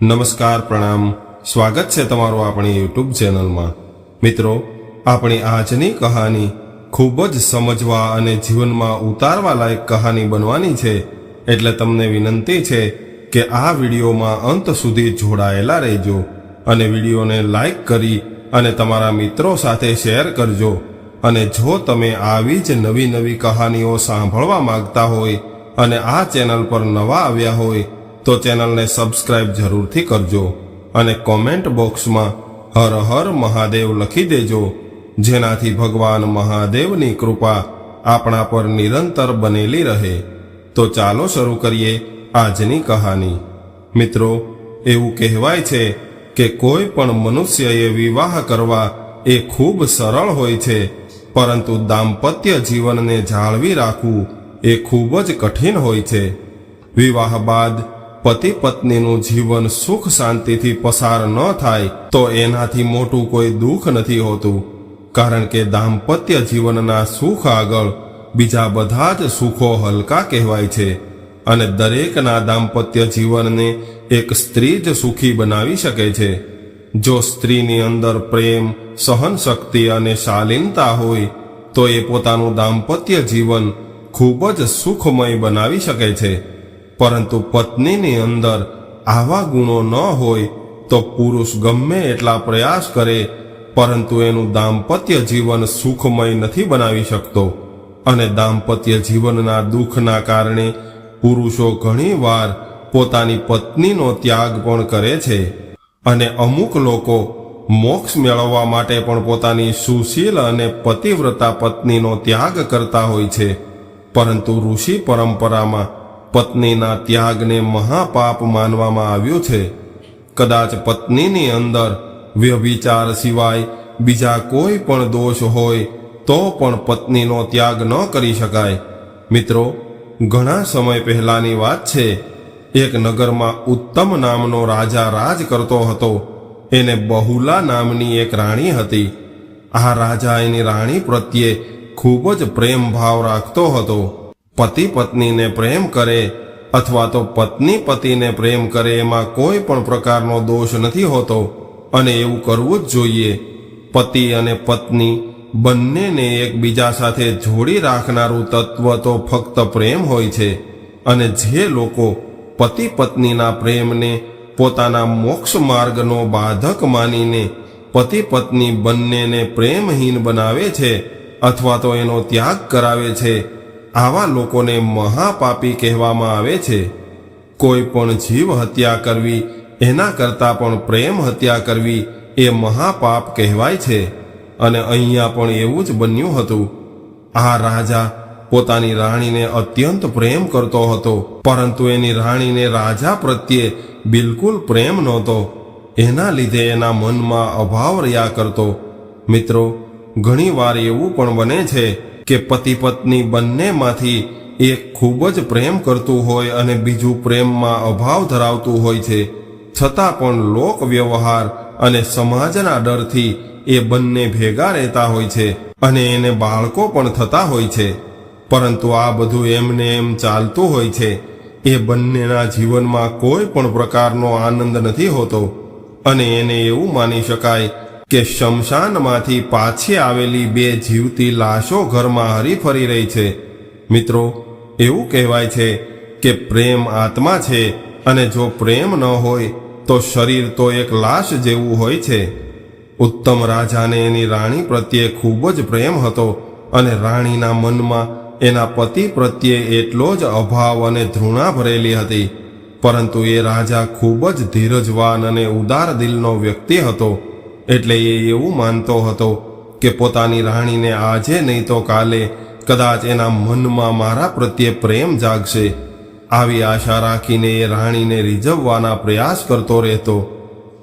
નમસ્કાર, પ્રણામ. સ્વાગત છે તમારું આપણી યુટ્યુબ ચેનલમાં. મિત્રો, આપણી આજની કહાની ખૂબ જ સમજવા અને જીવનમાં ઉતારવા લાયક કહાની બનવાની છે. એટલે તમને વિનંતી છે કે આ વિડીયોમાં અંત સુધી જોડાયેલા રહેજો અને વિડીયોને લાઈક કરી અને તમારા મિત્રો સાથે શેર કરજો. અને જો તમે આવી જ નવી નવી કહાનીઓ સાંભળવા માંગતા હોય અને આ ચેનલ પર નવા આવ્યા હોય તો ચેનલને સબસ્ક્રાઇબ જરૂરથી કરજો અને કોમેન્ટ બોક્સમાં હર હર મહાદેવ લખી દેજો, જેનાથી ભગવાન મહાદેવની કૃપા આપણા પર નિરંતર બનેલી રહે. તો ચાલો શરૂ કરીએ આજની કહાની. મિત્રો, એવું કહેવાય છે કે કોઈ પણ મનુષ્યએ વિવાહ કરવા એ ખૂબ સરળ હોય છે, પરંતુ દાંપત્ય જીવનને જાળવી રાખવું એ ખૂબ જ કઠિન હોય છે. વિવાહ બાદ પતિ પત્નીનું જીવન સુખ શાંતિથી પસાર ન થાય, તો એનાથી મોટું કોઈ દુઃખ નથી હોતું. કારણ કે દાંપત્ય જીવનના સુખ આગળ બીજા બધા જ સુખો હલકા કહેવાય છે અને દરેકના દાંપત્ય જીવનને એક સ્ત્રી જ સુખી બનાવી શકે છે. જો સ્ત્રીની અંદર પ્રેમ, સહનશક્તિ અને શાલીનતા હોય, તો એ પોતાનું દાંપત્ય જીવન ખૂબ જ સુખમય બનાવી શકે છે. પરંતુ પત્નીની અંદર આવા ગુણો ન હોય તો પુરુષ ગમે એટલા પ્રયાસ કરે, પરંતુ એનું દાંપત્ય જીવન સુખમય નથી બનાવી શકતો. અને દાંપત્ય જીવનના દુઃખના કારણે પુરુષો ઘણીવાર પોતાની પત્નીનો ત્યાગ પણ કરે છે. અને અમુક લોકો મોક્ષ મેળવવા માટે પણ પોતાની સુશીલ અને પતિવ્રતા પત્નીનો ત્યાગ કરતા હોય છે. પરંતુ ઋષિ પરંપરામાં પત્નીના ત્યાગને મહાપાપ માનવામાં આવ્યું છે. કદાચ પત્નીની અંદર વ્યભિચાર સિવાય બીજા કોઈ પણ દોષ હોય, તો પણ પત્નીનો ત્યાગ ન કરી શકાય. મિત્રો, ઘણા સમય પહેલાની વાત છે. એક નગરમાં ઉત્તમ નામનો રાજા રાજ કરતો હતો. એને બહુલા નામની એક રાણી હતી. આ રાજા એની રાણી પ્રત્યે ખૂબ જ પ્રેમ ભાવ રાખતો હતો. પતિ પત્નીને પ્રેમ કરે અથવા તો પત્ની પતિને પ્રેમ કરે એમાં કોઈ પણ પ્રકારનો દોષ નથી હોતો અને એવું કરવું જ જોઈએ. પતિ અને પત્ની બંનેને એકબીજા સાથે જોડી રાખનારું તત્વ તો ફક્ત પ્રેમ હોય છે અને જે લોકો પતિ પત્નીના પ્રેમને પોતાના મોક્ષ માર્ગનો બાધક માનીને પતિ પત્ની બંનેને પ્રેમહીન બનાવે છે અથવા તો એનો ત્યાગ કરાવે છે આવા લોકોને મહાપાપી કહેવામાં આવે છે. કોઈ પણ જીવ હત્યા કરવી, એના કરતાં પણ પ્રેમ હત્યા કરવી એ મહાપાપ કહેવાય છે. અને અહીંયા પણ એવું જ બન્યું હતું. આ રાજા પોતાની રાણીને અત્યંત પ્રેમ કરતો હતો, પરંતુ એની રાણીને રાજા પ્રત્યે બિલકુલ પ્રેમ નહોતો. એના લીધે એના મનમાં અભાવ રહ્યા કરતો. મિત્રો, ઘણીવાર એવું પણ બને છે કે પતિ પત્ની બંનેમાંથી એક ખૂબ જ પ્રેમ કરતું હોય અને બીજું પ્રેમમાં અભાવ ધરાવતું હોય છે. છતાં પણ લોક વ્યવહાર અને સમાજના ડરથી એ બંને ભેગા રહેતા હોય છે અને એને બાળકો પણ થતા હોય છે. પરંતુ આ બધું એમને એમ ચાલતું હોય છે. એ બંનેના જીવનમાં કોઈ પણ પ્રકારનો આનંદ નથી હોતો અને એને એવું માની શકાય કે શમશાનમાંથી પાછી આવેલી બે જીવતી લાશો ઘરમાં હરીફરી રહી છે. મિત્રો, એવું કહેવાય છે કે પ્રેમ આત્મા છે અને જો પ્રેમ ન હોય, તો શરીર તો એક લાશ જેવું હોય છે. ઉત્તમ રાજાને એની રાણી પ્રત્યે ખૂબ જ પ્રેમ હતો અને રાણીના મનમાં એના પતિ પ્રત્યે એટલો જ અભાવ અને ધૃણા ભરેલી હતી. પરંતુ એ રાજા ખૂબ જ ધીરજવાન અને ઉદાર દિલનો વ્યક્તિ હતો. એટલે એ એવું માનતો હતો કે પોતાની રાણીને આજે નહીં તો કાલે કદાચ એના મનમાં મારા પ્રત્યે પ્રેમ જાગશે. આવી આશા રાખીને એ રાણીને રીઝવવાના પ્રયાસ કરતો રહેતો.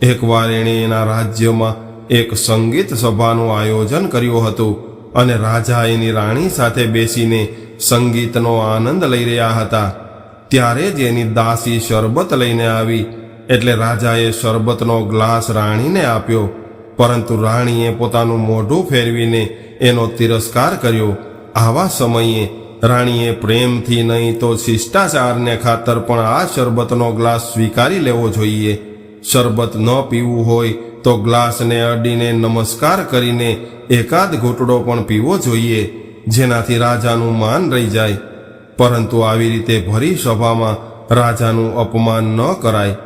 એકવાર એણે એના રાજ્યમાં એક સંગીત સભાનું આયોજન કર્યું હતું અને રાજા એની રાણી સાથે બેસીને સંગીતનો આનંદ લઈ રહ્યા હતા. ત્યારે જ એની દાસી શરબત લઈને આવી એટલે રાજાએ શરબતનો ગ્લાસ રાણીને આપ્યો. પરંતુ રાણીએ પોતાનું મોઢું ફેરવીને એનો તિરસ્કાર કર્યો. આવા સમયે રાણીએ પ્રેમથી નહીં તો શિષ્ટાચારને ખાતર પણ આ શરબતનો ગ્લાસ સ્વીકારી લેવો જોઈએ. શરબત ન પીવું હોય તો ગ્લાસને અડીને નમસ્કાર કરીને એકાદ ઘૂંટડો પણ પીવો જોઈએ, જેનાથી રાજાનું માન રહી જાય. પરંતુ આવી રીતે ભરી સભામાં રાજાનું અપમાન ન કરાય,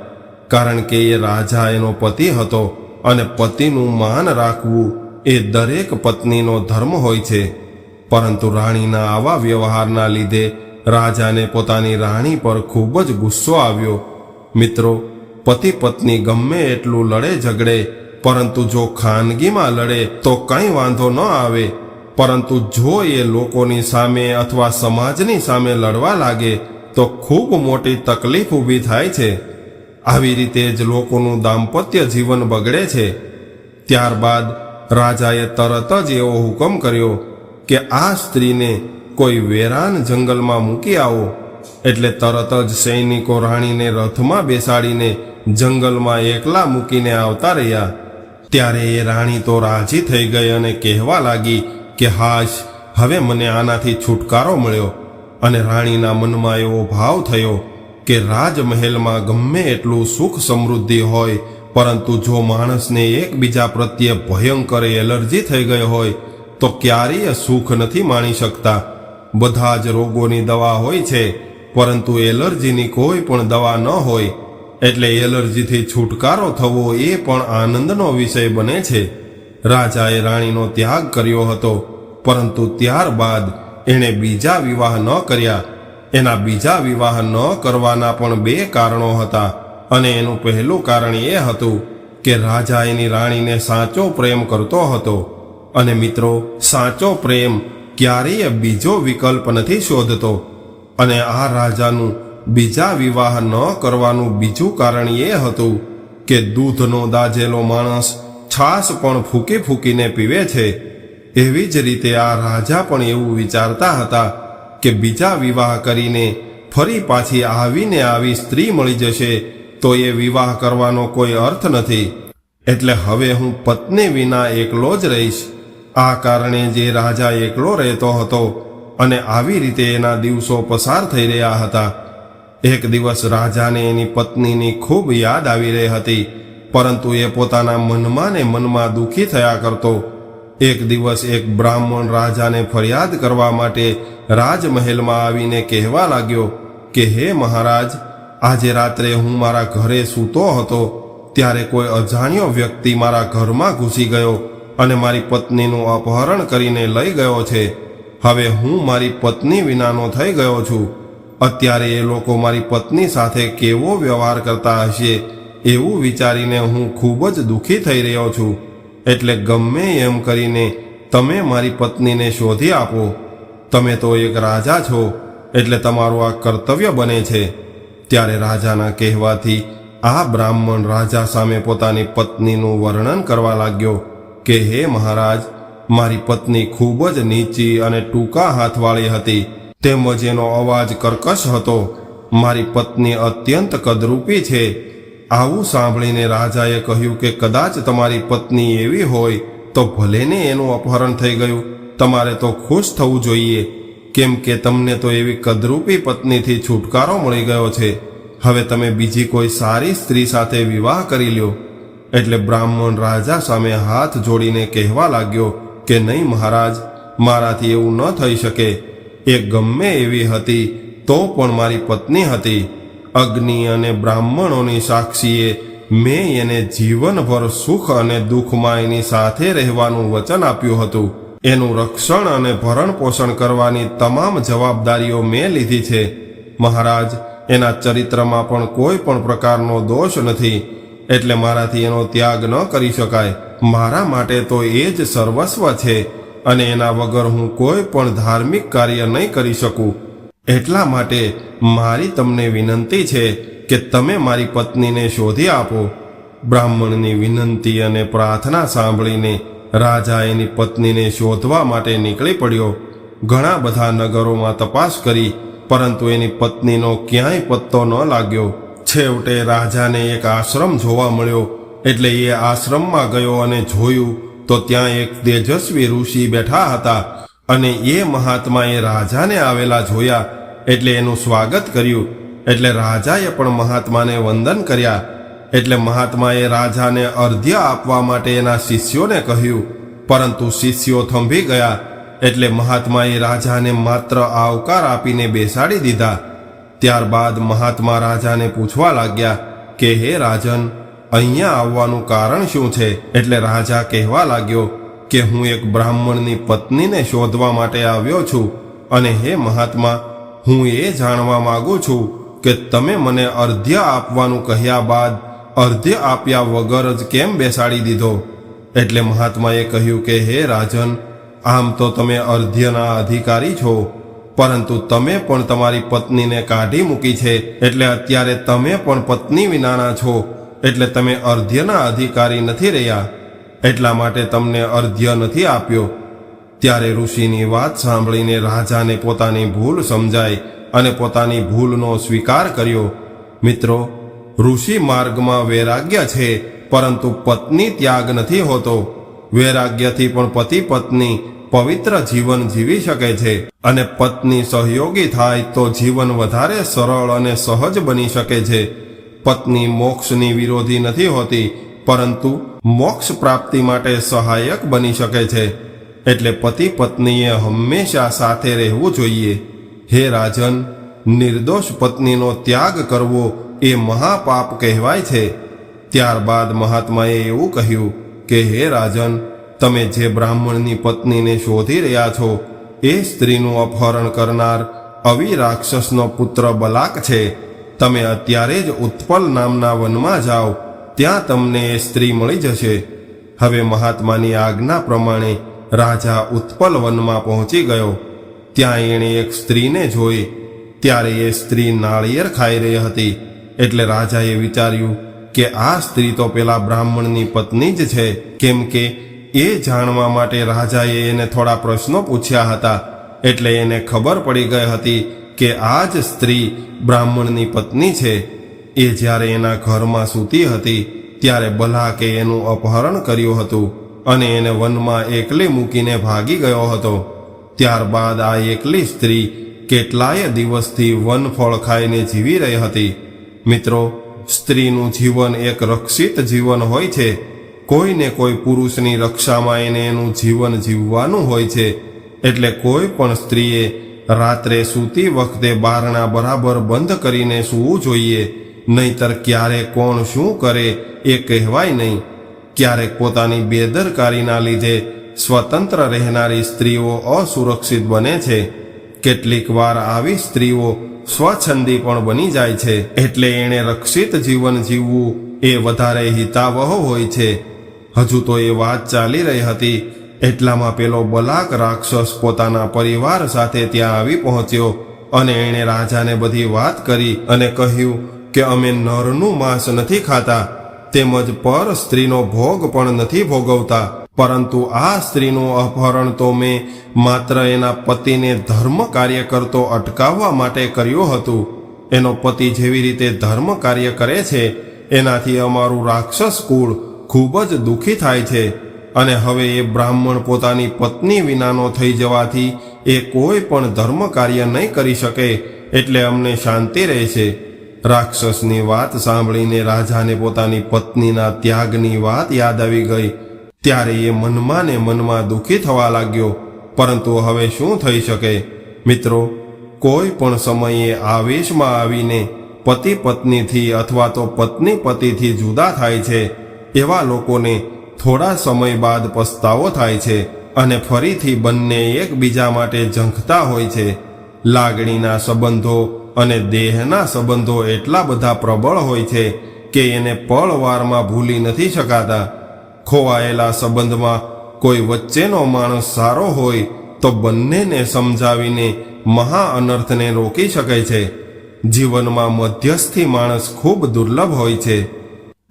કારણ કે એ રાજા એનો પતિ હતો. અને પતિનું માન રાખવું એ દરેક પત્નીનો ધર્મ હોય છે. પરંતુ રાણીના આવા વ્યવહારના લીધે રાજાને પોતાની રાણી પર ખૂબ જ ગુસ્સો આવ્યો. મિત્રો પતિ પત્ની ગમે એટલું લડે ઝઘડે, પરંતુ જો ખાનગીમાં લડે તો કંઈ વાંધો ન આવે. પરંતુ જો એ લોકોની સામે અથવા સમાજની સામે લડવા લાગે તો ખૂબ મોટી તકલીફ ઊભી થાય છે. આવી રીતે જ લોકોનું દાંપત્ય જીવન બગડે છે. ત્યારબાદ રાજાએ તરત જ એવો હુકમ કર્યો કે આ સ્ત્રીને કોઈ વેરાન જંગલમાં મૂકી આવો. એટલે તરત જ સૈનિકો રાણીને રથમાં બેસાડીને જંગલમાં એકલા મૂકીને આવતા રહ્યા. ત્યારે એ રાણી તો રાજી થઈ ગઈ અને કહેવા લાગી કે હાશ, હવે મને આનાથી છુટકારો મળ્યો અને રાણીના મનમાં એવો ભાવ થયો કે રાજમહેલમાં ગમે એટલું સુખ સમૃદ્ધિ હોય, પરંતુ જો માણસને એકબીજા પ્રત્યે ભયંકર એલર્જી થઈ ગઈ હોય, તો ક્યારેય સુખ નથી માણી શકતા. બધા જ રોગોની દવા હોય છે, પરંતુ એલર્જીની કોઈ પણ દવા ન હોય, એટલે એલર્જીથી છુટકારો થવો એ પણ આનંદનો વિષય બને છે. રાજાએ રાણીનો ત્યાગ કર્યો હતો, પરંતુ ત્યારબાદ એણે બીજા વિવાહ ન કર્યા. એના બીજા વિવાહ ન કરવાના પણ બે કારણો હતા. અને એનું પહેલું કારણ એ હતું કે રાજા એની રાણીને સાચો પ્રેમ કરતો હતો. અને મિત્રો, સાચો પ્રેમ ક્યારેય બીજો વિકલ્પ નથી શોધતો. અને આ રાજાનું બીજા વિવાહ ન કરવાનું બીજું કારણ એ હતું કે દૂધનો દાજેલો માણસ છાશ પણ ફૂકી ફૂકીને પીવે છે. એવી જ રીતે આ રાજા પણ એવું વિચારતા હતા કે બીજા વિવાહ કરીને ફરી પાછી આવીને આવી સ્ત્રી મળી જશે, તો એ વિવાહ કરવાનો કોઈ અર્થ નથી. એટલે હવે હું પત્ની વિના એકલો જ રહીશ. આ કારણે જે રાજા એકલો રહેતો હતો અને આવી રીતે એના દિવસો પસાર થઈ રહ્યા હતા. એક દિવસ રાજાને એની પત્નીની ખૂબ યાદ આવી રહી હતી, પરંતુ એ પોતાના મનમાં ને મનમાં દુઃખી થયા કરતો. એક દિવસ એક બ્રાહ્મણ રાજાને ફરિયાદ કરવા માટે રાજમહેલમાં આવીને કહેવા લાગ્યો કે, હે મહારાજ, આજે રાત્રે હું મારા ઘરે સૂતો હતો ત્યારે કોઈ અજાણ્યો વ્યક્તિ મારા ઘરમાં ઘૂસી ગયો અને મારી પત્નીનું અપહરણ કરીને લઈ ગયો છે. હવે હું મારી પત્ની વિનાનો થઈ ગયો છું. અત્યારે એ લોકો મારી પત્ની સાથે કેવો વ્યવહાર કરતા હશે એવું વિચારીને હું ખૂબ જ દુઃખી થઈ રહ્યો છું. એટલે ગમે એમ કરીને તમે મારી પત્નીને શોધી આપો. તમે તો એક રાજા છો, એટલે તમારું આ કર્તવ્ય બને છે. ત્યારે રાજાના કહેવાથી આ બ્રાહ્મણ રાજા સામે પોતાની પત્નીનું વર્ણન કરવા લાગ્યો કે, હે મહારાજ, મારી પત્ની ખૂબ જ નીચી અને ટૂંકા હાથવાળી હતી. તેમજ એનો અવાજ કર્કશ હતો. મારી પત્ની અત્યંત કદરૂપી છે. આવું સાંભળીને રાજાએ કહ્યું કે, કદાચ તમારી પત્ની એવી હોય તો ભલેને એનું અપહરણ થઈ ગયું. તમારે તો ખુશ થવું જોઈએ. કેમ કે તમને તો એવી કદરૂપી પત્નીથી છુટકારો મળી ગયો છે. હવે તમે બીજી કોઈ સારી સ્ત્રી સાથે વિવાહ કરી લ્યો. એટલે બ્રાહ્મણ રાજા સામે હાથ જોડીને કહેવા લાગ્યો કે નહીં મહારાજ, મારાથી એવું ન થઈ શકે. એ ગમે એવી હતી, તો પણ મારી પત્ની હતી. અગ્નિ અને બ્રાહ્મણોની સાક્ષીએ મેં એને જીવનભર સુખ અને દુઃખમાં એની સાથે રહેવાનું વચન આપ્યું હતું. એનું રક્ષણ અને ભરણ પોષણ કરવાની તમામ જવાબદારીઓ મેં લીધી છે. મહારાજ, એના ચરિત્રમાં પણ કોઈ પણ પ્રકારનો દોષ નથી, એટલે મારાથી એનો ત્યાગ ન કરી શકાય. મારા માટે તો એ જ સર્વસ્વ છે અને એના વગર હું કોઈ પણ ધાર્મિક કાર્ય નહીં કરી શકું. એટલા માટે મારી તમને વિનંતી છે કે તમે મારી પત્નીને શોધી આપો. બ્રાહ્મણની વિનંતી અને પ્રાર્થના સાંભળીને રાજા એની પત્નીને શોધવા માટે નીકળી પડ્યો. ઘણા બધા નગરોમાં તપાસ કરી, પરંતુ એની પત્નીનો ક્યાંય પત્તો ન લાગ્યો. છેવટે રાજાને એક આશ્રમ જોવા મળ્યો, એટલે એ આશ્રમમાં ગયો અને જોયું તો ત્યાં એક તેજસ્વી ઋષિ બેઠા હતા અને એ મહાત્માએ રાજાને આવેલા જોયા, એટલે એનું સ્વાગત કર્યું. એટલે રાજાએ પણ મહાત્માને વંદન કર્યા. એટલે મહાત્માએ રાજાને અર્ધ્ય આપવા માટે એના શિષ્યોને કહ્યું, પરંતુ શિષ્યો થંભી ગયા, એટલે મહાત્માએ રાજાને માત્ર આવકાર આપીને બેસાડી દીધા. ત્યારબાદ મહાત્મા રાજાને પૂછવા લાગ્યા કે, હે રાજન, અહીંયા આવવાનું કારણ શું છે? એટલે રાજા કહેવા લાગ્યો કે, હું એક બ્રાહ્મણની પત્નીને શોધવા માટે આવ્યો છું અને હે મહાત્મા, હું એ જાણવા માગું છું કે તમે મને અર્ધ્ય આપવાનું કહ્યા બાદ અર્ધ્ય આપ્યા વગર જ કેમ બેસાડી દીધો? એટલે મહાત્માએ કહ્યું કે, હે રાજન, આમ તો તમે અર્ધ્યના અધિકારી છો, પરંતુ તમે પણ તમારી પત્નીને કાઢી મૂકી છે. એટલે અત્યારે તમે પણ પત્ની વિનાના છો. એટલે તમે અર્ધ્યના અધિકારી નથી રહ્યા. એટલા માટે તમને અર્ધ્ય નથી આપ્યો. ત્યારે ઋષિની વાત સાંભળીને રાજાને પોતાની ભૂલ સમજાઈ અને પોતાની ભૂલનો સ્વીકાર કર્યો. મિત્રો ઋષિ માર્ગમાં વૈરાગ્ય છે, પરંતુ પત્ની ત્યાગ નથી હોતો. વૈરાગ્યથી પણ પતિ પત્ની પવિત્ર જીવન જીવી શકે છે અને પત્ની સહયોગી થાય તો જીવન વધારે સરળ અને સહજ બની શકે છે. પત્ની મોક્ષની વિરોધી નથી હોતી, પરંતુ મોક્ષ પ્રાપ્તિ માટે સહાયક બની શકે છે. એટલે પતિ પત્નીએ હંમેશા સાથે રહેવું જોઈએ. હે રાજન, નિર્દોષ પત્નીનો ત્યાગ કરવો એ મહાપાપ કહેવાય છે. ત્યારબાદ મહાત્માએ એવું કહ્યું કે, હે રાજન, તમે જે બ્રાહ્મણની પત્નીને શોધી રહ્યા છો, એ સ્ત્રીનું અપહરણ કરનાર અવિ રાક્ષસનો પુત્ર બલાક છે. તમે અત્યારે જ ઉત્પલ નામના વનમાં જાઓ, ત્યાં તમને એ સ્ત્રી મળી જશે. હવે મહાત્માની આજ્ઞા પ્રમાણે રાજા ઉત્પલ વનમાં પહોંચી ગયો. ત્યાં એણે એક સ્ત્રીને જોઈ. ત્યારે એ સ્ત્રી નાળિયેર ખાઈ રહી હતી. એટલે રાજાએ વિચાર્યું કે આ સ્ત્રી તો પેલા બ્રાહ્મણની પત્ની જ છે. કેમ કે એ જાણવા માટે રાજાએ એને થોડા પ્રશ્નો પૂછ્યા હતા. એટલે એને ખબર પડી ગઈ હતી કે આ જ સ્ત્રી બ્રાહ્મણની પત્ની છે. એ જ્યારે એના ઘરમાં સૂતી હતી, ત્યારે બલાકે એનું અપહરણ કર્યું હતું અને એને વનમાં એકલી મૂકીને ભાગી ગયો હતો. ત્યારબાદ આ એકલી સ્ત્રી કેટલાય દિવસથી વનફળ ખાઈને જીવી રહી હતી. મિત્રો, સ્ત્રીનું જીવન એક રક્ષિત જીવન હોય છે. કોઈને કોઈ પુરુષની રક્ષામાં એને એનું જીવન જીવવાનું હોય છે. એટલે કોઈ પણ સ્ત્રીએ રાત્રે સૂતી વખતે બારણા બરાબર બંધ કરીને સૂવું જોઈએ. નહીતર ક્યારે કોણ શું કરે એ કહેવાય નહીં. ક્યારેક પોતાની બેદરકારીના લીધે સ્વતંત્ર રહેનારી સ્ત્રીઓ અસુરક્ષિત બને છે. કેટલીક વાર આવી સ્ત્રીઓ સ્વછંદી પણ બની જાય છે. એટલે એણે રક્ષિત જીવન જીવવું એ વધારે હિતાવહ હોય છે. હજુ તો એ વાત ચાલી રહી હતી. એટલામાં પેલો બલાક રાક્ષસ પોતાના પરિવાર સાથે ત્યાં આવી પહોંચ્યો અને એણે રાજાને બધી વાત કરી અને કહ્યું કે અમે નરનું માંસ નથી ખાતા, તેમજ પર સ્ત્રીનો ભોગ પણ નથી ભોગવતા. પરંતુ આ સ્ત્રીનું અપહરણ તો મેં માત્ર એના પતિને ધર્મ કાર્ય કરતો અટકાવવા માટે કર્યું હતું. એનો પતિ જેવી રીતે ધર્મ કાર્ય કરે છે, એનાથી અમારું રાક્ષસ કુળ ખૂબ જ દુઃખી થાય છે. અને હવે એ બ્રાહ્મણ પોતાની પત્ની વિનાનો થઈ જવાથી એ કોઈ પણ ધર્મ કાર્ય નહીં કરી શકે, એટલે અમને શાંતિ રહેશે રાક્ષસની વાત સાંભળીને રાજાને પોતાની પત્નીના ત્યાગની વાત યાદ આવી ગઈ. ત્યારે એ મનમાં ને મનમાં દુઃખી થવા લાગ્યો. પરંતુ હવે શું થઈ શકે? મિત્રો, કોઈ પણ સમયે આવેશમાં આવીને પતિ પત્નીથી અથવા તો પત્ની પતિથી જુદા થાય છે. એવા લોકોને થોડા સમય બાદ પસ્તાવો થાય છે અને ફરીથી બંને એકબીજા માટે ઝંખતા હોય છે. લાગણીના સંબંધો અને દેહના સંબંધો એટલા બધા પ્રબળ હોય છે કે એને પળવારમાં ભૂલી નથી શકાતા. ખોવાયેલા સંબંધમાં કોઈ વચ્ચેનો માણસ સારો હોય તો બંનેને સમજાવીને મહા અનર્થને રોકી શકે છે. જીવનમાં મધ્યસ્થી માણસ ખૂબ દુર્લભ હોય છે.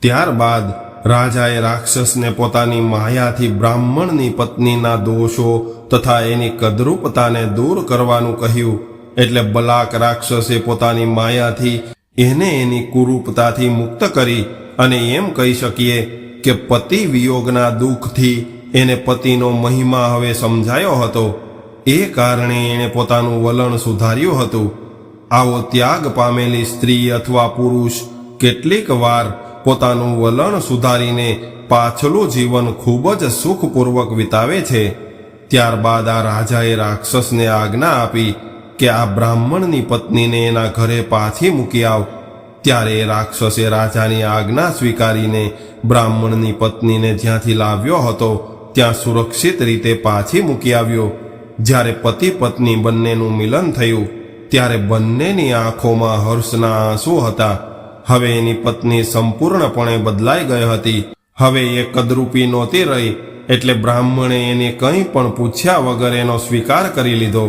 ત્યારબાદ રાજાએ રાક્ષસને પોતાની માયાથી બ્રાહ્મણની પત્નીના દોષો તથા એની કદરૂપતાને દૂર કરવાનું કહ્યું. એટલે બલાક રાક્ષસે પોતાની માયાથી એને એની કુરૂપતાથી મુક્ત કરી અને એમ કહી શકીએ કે પતિ વિયોગના દુઃખથી એને પતિનો મહિમા હવે સમજાયો હતો. એ કારણે એણે પોતાનું વલણ સુધાર્યું હતું. આવો ત્યાગ પામેલી સ્ત્રી અથવા પુરુષ કેટલીક વાર પોતાનું વલણ સુધારીને પાછલું જીવન ખૂબ જ સુખપૂર્વક વિતાવે છે. ત્યારબાદ આ રાજાએ રાક્ષસને આજ્ઞા આપી કે આ બ્રાહ્મણની પત્નીને એના ઘરે પાછી મૂકી આવ. ત્યારે રાક્ષસે રાજાની આજ્ઞા સ્વીકારીને બ્રાહ્મણની પત્નીને જ્યાંથી લાવ્યો હતો, ત્યાં સુરક્ષિત રીતે પાછી મૂકી આવ્યો. જ્યારે પતિ પત્ની બંનેનું મિલન થયું, ત્યારે બંનેની આંખોમાં હર્ષના આંસુ હતા. હવે એની પત્ની સંપૂર્ણપણે બદલાઈ ગઈ હતી. હવે એ કદરૂપી નહોતી રહી, એટલે બ્રાહ્મણે એને કંઈ પણ પૂછ્યા વગર એનો સ્વીકાર કરી લીધો.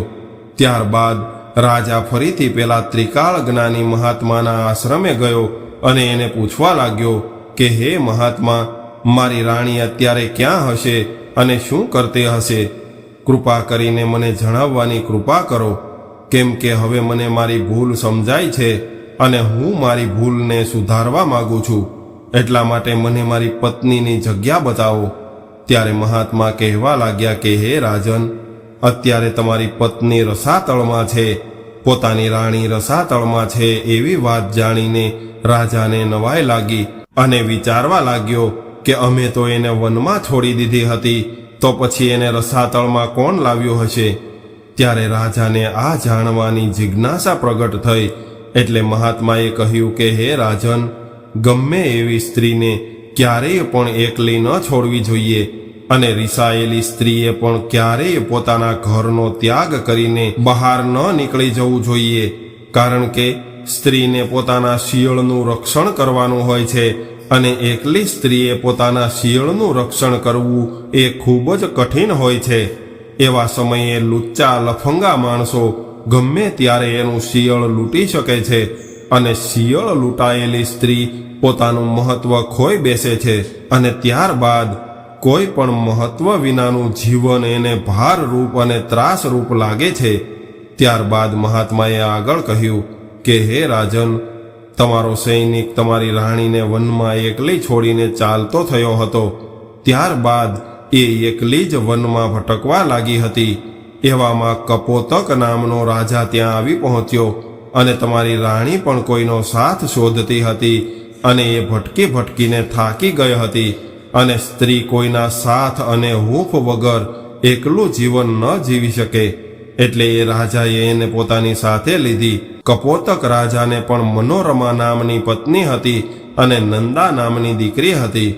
ત્યારબાદ રાજા ફરીથી પેલા ત્રિકાળ જ્ઞાની મહાત્માના આશ્રમે ગયો અને એને પૂછવા લાગ્યો કે, હે મહાત્મા, મારી રાણી અત્યારે ક્યાં હશે અને શું કરતી હશે? કૃપા કરીને મને જણાવવાની કૃપા કરો, કેમ કે હવે મને મારી ભૂલ સમજાય છે અને હું મારી ભૂલને સુધારવા માંગુ છું. એટલા માટે મને મારી પત્નીની જગ્યા બતાવો. ત્યારે મહાત્મા કહેવા લાગ્યા કે, હે રાજન, અત્યારે તમારી પત્ની રસાતળમાં છે. પોતાની રાણી રસાતળમાં છે એવી વાત જાણીને રાજાને નવાઈ લાગી. અને વિચારવા લાગ્યો કે અમે તો એને વનમાં છોડી દીધી હતી, તો પછી એને રસાતળમાં કોણ લાવ્યો હશે? ત્યારે રાજાને આ જાણવાની જિજ્ઞાસા પ્રગટ થઈ, એટલે મહાત્માએ કહ્યું કે, હે રાજન, ગમે એવી સ્ત્રીને ક્યારેય પણ એકલી ન છોડવી જોઈએ, અને રિસાયેલી સ્ત્રીએ પણ ક્યારેય પોતાના ઘરનો ત્યાગ કરીને બહાર ન નીકળી જવું જોઈએ, કારણ કે સ્ત્રીને પોતાના શિયળનું રક્ષણ કરવાનું હોય છે અને એકલી સ્ત્રીએ પોતાના શિયળનું રક્ષણ કરવું એ ખૂબ જ કઠિન હોય છે. એવા સમયે લુચ્ચા લફંગા માણસો ગમે ત્યારે એનું શિયળ લૂંટી શકે છે અને શિયળ લૂંટાયેલી સ્ત્રી પોતાનું મહત્વ ખોઈ બેસે છે અને ત્યારબાદ કોઈ પણ મહત્વ વિનાનું જીવન એને ભારરૂપ અને ત્રાસરૂપ લાગે છે. ત્યારબાદ મહાત્માએ આગળ કહ્યું કે, હે રાજન, તમારો સૈનિક તમારી રાણીને વનમાં એકલી છોડીને ચાલતો થયો હતો. ત્યારબાદ એ એકલી જ વનમાં ભટકવા લાગી હતી. એવામાં કપોતક નામનો રાજા ત્યાં આવી પહોંચ્યો અને તમારી રાણી પણ કોઈનો સાથ શોધતી હતી અને એ ભટકી ભટકીને થાકી ગઈ હતી અને સ્ત્રી કોઈના સાથ અને હૂફ વગર એકલું જીવન ન જીવી શકે. એટલે એ રાજાએ એને પોતાની સાથે લીધી કપોતક રાજાને પણ મનોરમા નામની પત્ની હતી અને નંદા નામની દીકરી હતી.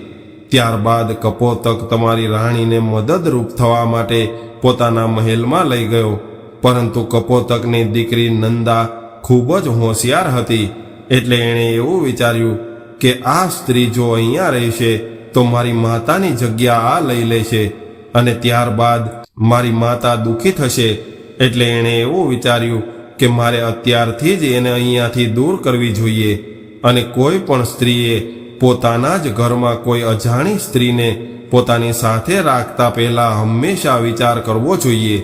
ત્યારબાદ કપોતક તમારી રાણીને મદદરૂપ થવા માટે પોતાના મહેલમાં લઈ ગયો. પરંતુ કપોતકની દીકરી નંદા ખૂબ જ હોશિયાર હતી. એટલે એણે એવું વિચાર્યું કે આ સ્ત્રી જો અહીંયા રહેશે તો મારી માતાની જગ્યા આ લઈ લેશે અને ત્યારબાદ મારી માતા દુઃખી થશે. એટલે એણે એવું વિચાર્યું કે મારે અત્યારથી જ એને અહીંયાથી દૂર કરવી જોઈએ અને કોઈ પણ સ્ત્રીએ પોતાના જ ઘરમાં કોઈ અજાણી સ્ત્રીને પોતાની સાથે રાખતા પહેલા હંમેશા વિચાર કરવો જોઈએ,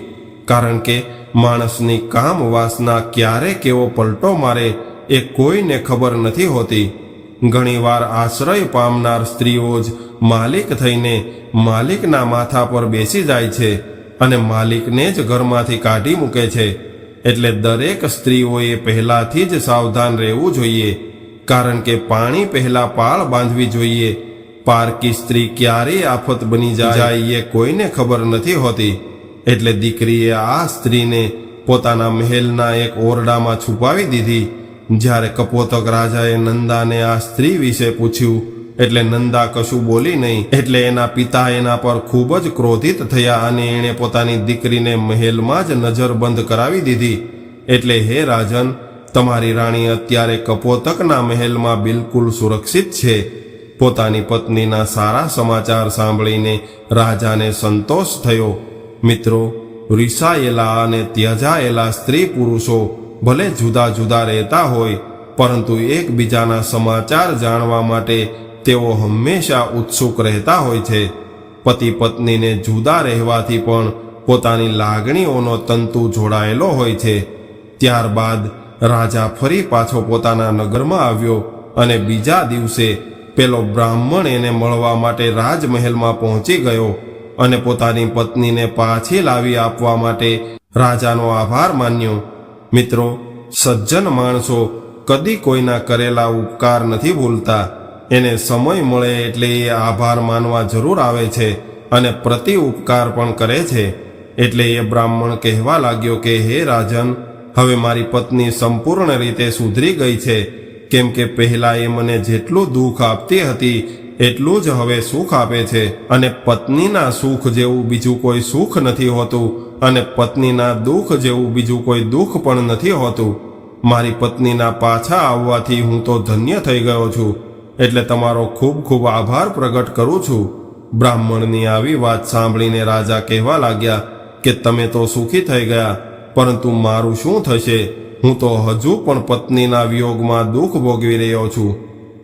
કારણ કે માણસની કામ વાસના ક્યારે કેવો પલટો મારે એ કોઈને ખબર નથી હોતી. ઘણીવાર આશ્રય પામનાર સ્ત્રીઓ જ માલિક થઈને માલિકના માથા પર બેસી જાય છે અને માલિકને જ ઘરમાંથી કાઢી મૂકે છે. એટલે દરેક સ્ત્રીઓએ પહેલાથી જ સાવધાન રહેવું જોઈએ, કારણ કે પાણી પહેલા પાળ બાંધવી જોઈએ. પારકી સ્ત્રી ક્યારેય આફત બની જાય એ કોઈને ખબર નથી હોતી. એટલે દીકરીએ આ સ્ત્રીને પોતાના મહેલના એક ઓરડામાં છુપાવી દીધી. જ્યારે કપોતક રાજાએ નંદાને આ સ્ત્રી વિશે પૂછ્યું એટલે નંદા કશું બોલી નહીં. એટલે એના પિતા એના પર ખૂબ જ ક્રોધિત થયા અને એણે પોતાની દીકરીને મહેલમાં જ નજરબંધ કરાવી દીધી. એટલે હે રાજન, તમારી રાણી અત્યારે કપોતકના મહેલમાં બિલકુલ સુરક્ષિત છે. પોતાની પત્નીના સારા સમાચાર સાંભળીને રાજાને સંતોષ થયો. મિત્રો, રિસાયેલા અને ત્યજાયેલા સ્ત્રી પુરુષો ભલે જુદા જુદા રહેતા હોય, પરંતુ એકબીજાના સમાચાર જાણવા માટે તેઓ હંમેશા ઉત્સુક રહેતા હોય છે. પતિ પત્નીને જુદા રહેવાથી પણ પોતાની લાગણીઓનો તંતુ જોડાયેલો હોય છે. ત્યારબાદ રાજા ફરી પાછો પોતાના નગરમાં આવ્યો અને બીજા દિવસે પેલો બ્રાહ્મણ એને મળવા માટે રાજમહેલમાં પહોંચી ગયો અને પોતાની પત્નીને પાછી લાવી આપવા માટે રાજાનો આભાર માન્યો. મિત્રો, સજ્જન માણસો, કદી કોઈના કરેલા ઉપકાર નથી ભૂલતા. એને સમય મળે એટલે એ આભાર માનવા જરૂર આવે છે અને પ્રતિ ઉપકાર પણ કરે છે. એટલે એ બ્રાહ્મણ કહેવા લાગ્યો કે, હે રાજન, હવે મારી પત્ની સંપૂર્ણ રીતે સુધરી ગઈ છે. કેમ કે પહેલા એ મને જેટલું દુઃખ આપતી હતી, એટલું જ હવે સુખ આપે છે. અને પત્નીના સુખ જેવું બીજું કોઈ સુખ નથી હોતું અને પત્નીના દુઃખ જેવું બીજું કોઈ દુઃખ પણ નથી હોતું. મારી પત્નીના પાછા આવવાથી હું તો ધન્ય થઈ ગયો છું. એટલે તમારો ખૂબ ખૂબ આભાર પ્રગટ કરું છું. બ્રાહ્મણની આવી વાત સાંભળીને રાજા કહેવા લાગ્યા કે તમે તો સુખી થઈ ગયા, પરંતુ મારું શું થશે? હું તો હજુ પણ પત્નીના વિયોગમાં દુઃખ ભોગવી રહ્યો છું.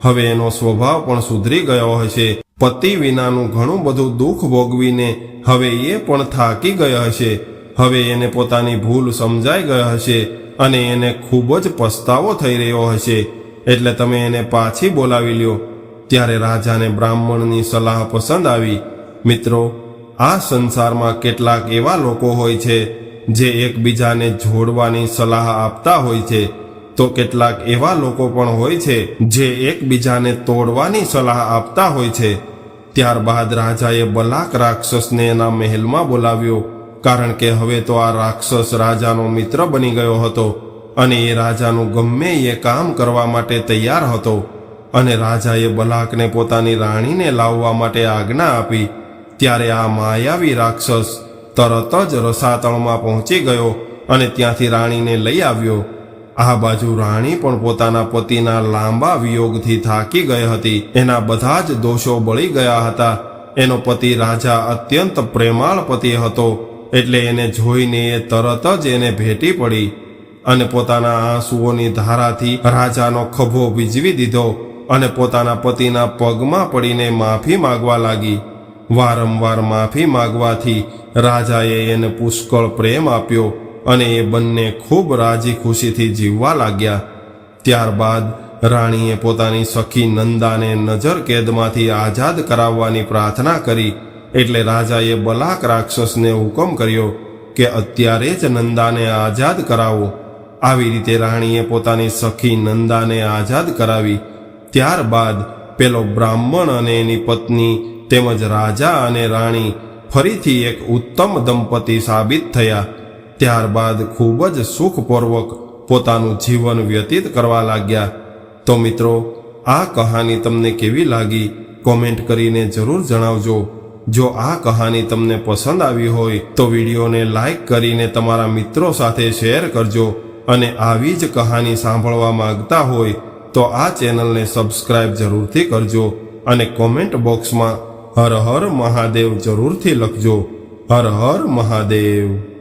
હવે એનો સ્વભાવ પણ સુધરી ગયો હશે. પતિ વિનાનું ઘણું બધું દુઃખ ભોગવીને હવે એ પણ થાકી ગયો હશે. હવે એને પોતાની ભૂલ સમજાઈ ગયો હશે અને એને ખૂબ જ પસ્તાવો થઈ રહ્યો હશે. એટલે તમે એને પાછી બોલાવી લ્યો. ત્યારે રાજાને બ્રાહ્મણની સલાહ પસંદ આવી. મિત્રો, આ સંસારમાં કેટલાક એવા લોકો હોય છે, જે એકબીજાને જોડવાની સલાહ આપતા હોય છે. તો કેટલાક એવા લોકો પણ હોય છે, જે એકબીજાને તોડવાની સલાહ આપતા હોય છે. ત્યારબાદ રાજાએ બલાક રાક્ષસને એના મહેલમાં બોલાવ્યો, કારણ કે હવે તો આ રાક્ષસ રાજાનો મિત્ર બની ગયો હતો. અને એ રાજાનું ગમે એ કામ કરવા માટે તૈયાર હતો અને રાજાએ બલાકને પોતાની રાણીને લાવવા માટે આજ્ઞા આપી. ત્યારે આ માયાવી રાક્ષસ તરત જ રસાતળમાં પહોંચી ગયો અને ત્યાંથી રાણીને લઈ આવ્યો. આ બાજુ રાણી પણ પોતાના પતિના લાંબા વિયોગથી થાકી ગઈ હતી. એના બધા જ દોષો બળી ગયા હતા. એનો પતિ રાજા અત્યંત પ્રેમાળ પતિ હતો. એટલે એને જોઈને એ તરત જ એને ભેટી પડી. અને પોતાના આંસુઓની ધારાથી રાજાનો ખભો વીજવી દીધો અને પોતાના પતિના પગમાં પડીને માફી માગવા લાગી. વારંવાર માફી માગવાથી રાજાએ એને પુષ્કળ પ્રેમ આપ્યો અને એ બંને ખૂબ રાજી ખુશીથી જીવવા લાગ્યા. ત્યારબાદ રાણીએ પોતાની સખી નંદાને નજર કેદમાંથી આઝાદ કરાવવાની પ્રાર્થના કરી એટલે રાજાએ બલાક રાક્ષસને હુકમ કર્યો કે અત્યારે જ નંદાને આઝાદ કરાવો. આવી રીતે રાણીએ પોતાની સખી નંદાને આઝાદ કરાવી, ત્યારબાદ પેલો બ્રાહ્મણ અને એની પત્ની તેમજ રાજા અને રાણી ફરીથી એક ઉત્તમ દંપતી સાબિત થયા. ત્યારબાદ ખૂબ જ સુખપૂર્વક પોતાનું જીવન વ્યતીત કરવા લાગ્યા. તો મિત્રો, આ કહાની તમને કેવી લાગી? કોમેન્ટ કરીને જરૂર જણાવજો. જો આ કહાની તમને પસંદ આવી હોય તો વિડીયોને લાઈક કરીને તમારા મિત્રો સાથે શેર કરજો. અને આવી જ કહાની સાંભળવા માંગતા હોય તો આ ચેનલને સબસ્ક્રાઇબ જરૂરથી કરજો અને કોમેન્ટ બોક્સમાં હર હર મહાદેવ જરૂરથી લખજો. હર હર મહાદેવ.